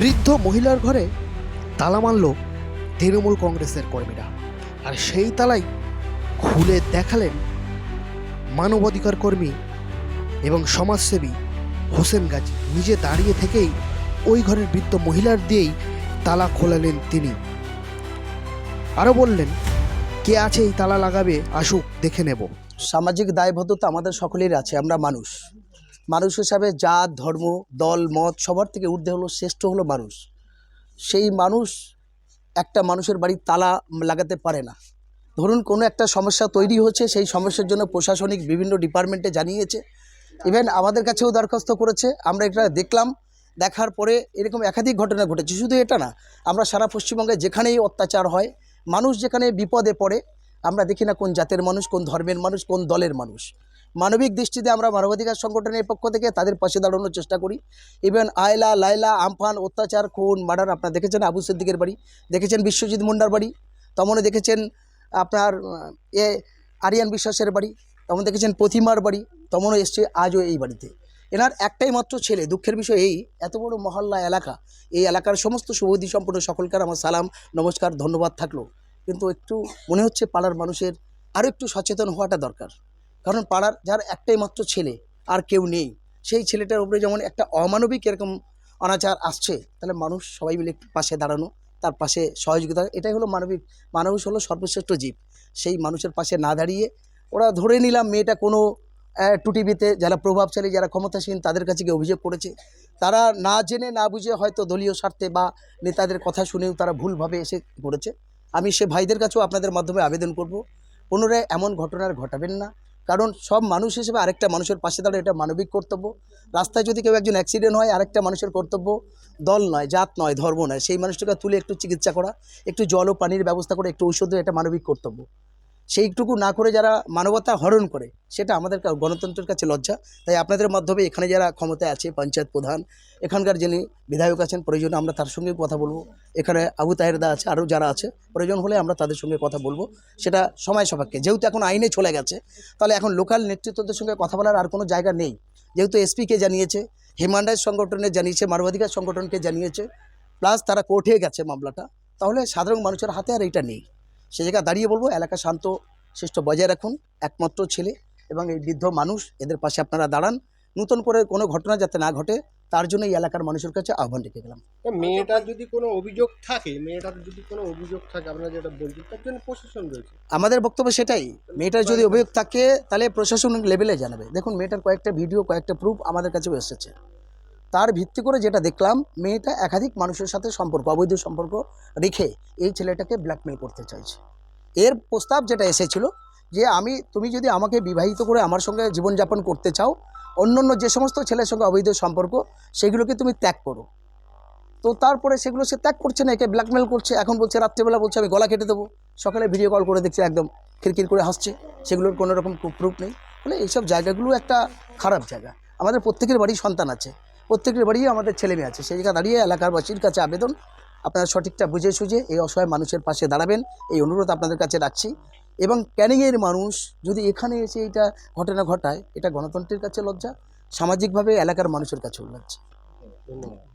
বৃদ্ধ মহিলার ঘরে তালা মারল তৃণমূল কংগ্রেসের কর্মীরা। আর সেই তালাই খুলে দেখালেন মানবাধিকার কর্মী এবং সমাজসেবী হোসেন গাজী। নিজে দাঁড়িয়ে থেকেই ওই ঘরের বৃদ্ধ মহিলার দিয়েই তালা খোলালেন তিনি। আরও বললেন, কে আছে এই তালা লাগাবে? আসুক, দেখে নেব। সামাজিক দায়বদ্ধতা আমাদের সকলের আছে, আমরা মানুষ। মানুষ হিসাবে জাত, ধর্ম, দল, মত সবার থেকে ঊর্ধ্বে হলো, শ্রেষ্ঠ হলো মানুষ। সেই মানুষ একটা মানুষের বাড়ির তালা লাগাতে পারে না। ধরুন কোনো একটা সমস্যা তৈরি হচ্ছে, সেই সমস্যার জন্য প্রশাসনিক বিভিন্ন ডিপার্টমেন্টে জানিয়েছে। ইভেন আমাদের কাছেও দরখাস্ত করেছে। আমরা এটা দেখলাম, দেখার পরে এরকম একাধিক ঘটনা ঘটেছে। শুধু এটা না, আমরা সারা পশ্চিমবঙ্গে যেখানেই অত্যাচার হয়, মানুষ যেখানে বিপদে পড়ে, আমরা দেখি না কোন জাতের মানুষ, কোন ধর্মের মানুষ, কোন দলের মানুষ। মানবিক দৃষ্টিতে আমরা মানবাধিকার সংগঠনের পক্ষ থেকে তাদের পাশে দাঁড়ানোর চেষ্টা করি। ইভেন আয়লা লাইলা আমফান, অত্যাচার, খুন, মার্ডার, আপনারা দেখেছেন আবু সিদ্দিকের বাড়ি, দেখেছেন বিশ্বজিৎ মুন্ডার বাড়ি তমনে দেখেছেন আপনার, এ, আরিয়ান বিশ্বাসের বাড়ি, তমন দেখেছেন প্রতিমার বাড়ি, তমনও এসছে আজও এই বাড়িতে। এনার একটাই মাত্র ছেলে, দুঃখের বিষয় এই, এত বড় মহল্লা এলাকা, এই এলাকার সমস্ত সুবুদ্ধি সম্পন্ন সকলকার আমার সালাম, নমস্কার, ধন্যবাদ থাকল। কিন্তু একটু মনে হচ্ছে পাড়ার মানুষের আরও একটু সচেতন হওয়াটা দরকার। কারণ পাড়ার যার একটাই মাত্র ছেলে, আর কেউ নেই। সেই ছেলেটার উপরে যেমন একটা অমানবিক এরকম অনাচার আসছে, তাহলে মানুষ সবাই মিলে পাশে দাঁড়ানো, তার পাশে সহযোগিতা, এটাই হলো মানবিক। মানুষ হলো সর্বশ্রেষ্ঠ জীব। সেই মানুষের পাশে না দাঁড়িয়ে ওরা ধরে নিলাম মেয়েটা কোনো টুটিভিতে যারা প্রভাবশালী, যারা ক্ষমতাসীন, তাদের কাছে গিয়ে অভিযোগ করেছে। তারা না জেনে, না বুঝে হয়তো দলীয় স্বার্থে বা নেতাদের কথা শুনেও তারা ভুলভাবে এসে করেছে। আমি সে ভাইদের কাছেও আপনাদের মাধ্যমে আবেদন করব। পুনরায় এমন ঘটনার ঘটাবেন না। কারণ সব মানুষ হিসেবে আরেকটা মানুষের পাশে দাঁড়ানো এটা মানবিক কর্তব্য। রাস্তায় যদি কেউ একজন অ্যাক্সিডেন্ট হয়, আরেকটা মানুষের কর্তব্য দল নয়, জাত নয়, ধর্ম নয়। সেই মানুষটাকে তুলে একটু চিকিৎসা করা, একটু জল ও পানির ব্যবস্থা করে, একটু ঔষধ এটা মানবিক কর্তব্য। সেইটুকু না করে যারা মানবতা হরণ করে, সেটা আমাদের গণতন্ত্রের কাছে লজ্জা। তাই আপনাদের মাধ্যমে এখানে যারা ক্ষমতায় আছে, পঞ্চায়েত প্রধান, এখানকার যিনি বিধায়ক আছেন, প্রয়োজনে আমরা তার সঙ্গে কথা বলব। এখানে আবু তাহেরদা আছে, আরও যারা আছে, প্রয়োজন হলে আমরা তাদের সঙ্গে কথা বলব। সেটা সময় সাপেক্ষে। যেহেতু এখন আইনে চলে গেছে, তাহলে এখন লোকাল নেতৃত্বদের সঙ্গে কথা বলার আর কোনো জায়গা নেই। যেহেতু এসপিকে জানিয়েছে, হিউম্যান রাইটস সংগঠনে জানিয়েছে, মানবাধিকার সংগঠনকে জানিয়েছে, প্লাস তারা কোর্টে গেছে মামলাটা, তাহলে সাধারণ মানুষের হাতে আর এইটা নেই। সে জায়গায় দাঁড়িয়ে বলব এলাকা শান্ত শিষ্ট বজায় রাখুন একমাত্র ছেলে এবং এই বৃদ্ধ মানুষ এদের পাশে আপনারা দাঁড়ান। নতুন করে কোনো ঘটনা যাতে না ঘটে তার জন্য এই এলাকার মানুষের কাছে আহ্বান রেখে গেলাম। মেয়েটার যদি কোনো অভিযোগ থাকে মেয়েটার যদি কোনো অভিযোগ থাকে আপনারা যেটা বলছেন তার জন্য প্রশাসন রয়েছে। আমাদের বক্তব্য সেটাই মেয়েটার যদি অভিযোগ থাকে তাহলে প্রশাসন লেভেলে জানাবে। দেখুন মেয়েটার কয়েকটা ভিডিও কয়েকটা প্রুফ আমাদের কাছেও এসেছে। তার ভিত্তি করে যেটা দেখলাম, মেয়েটা একাধিক মানুষের সাথে সম্পর্ক, অবৈধ সম্পর্ক রেখে এই ছেলেটাকে ব্ল্যাকমেল করতে চাইছে। এর প্রস্তাব যেটা এসেছিল যে আমি, তুমি যদি আমাকে বিবাহিত করে আমার সঙ্গে জীবনযাপন করতে চাও অন্য অন্য যে সমস্ত ছেলের সঙ্গে অবৈধ সম্পর্ক, সেগুলোকে তুমি ত্যাগ করো। তো তারপরে সেগুলো সে ত্যাগ করছে না, একে ব্ল্যাকমেল করছে, এখন বলছে, রাত্রেবেলা বলছে, আমি গলা কেটে দেবো। সকালে ভিডিও কল করে দেখছে, একদম খিরকির করে হাসছে। সেগুলোর কোনো রকম প্রুফ নেই। ফলে এইসব জায়গাগুলো একটা খারাপ জায়গা। আমাদের প্রত্যেকের বাড়ি সন্তান আছে। প্রত্যেকের বাড়ি আমাদের ছেলে মেয়ে আছে। সেই জায়গায় দাঁড়িয়ে এলাকারবাসীর কাছে আবেদন। আপনারা সঠিকটা বুঝে সুঝে এই অসহায় মানুষের পাশে দাঁড়াবেন। এই অনুরোধ আপনাদের কাছে রাখছি। এবং ক্যানিংয়ের মানুষ যদি এখানে এসে এটা ঘটনা ঘটায়, এটা গণতন্ত্রের কাছে লজ্জা, সামাজিকভাবে এলাকার মানুষের কাছেও লজ্জা। ধন্যবাদ।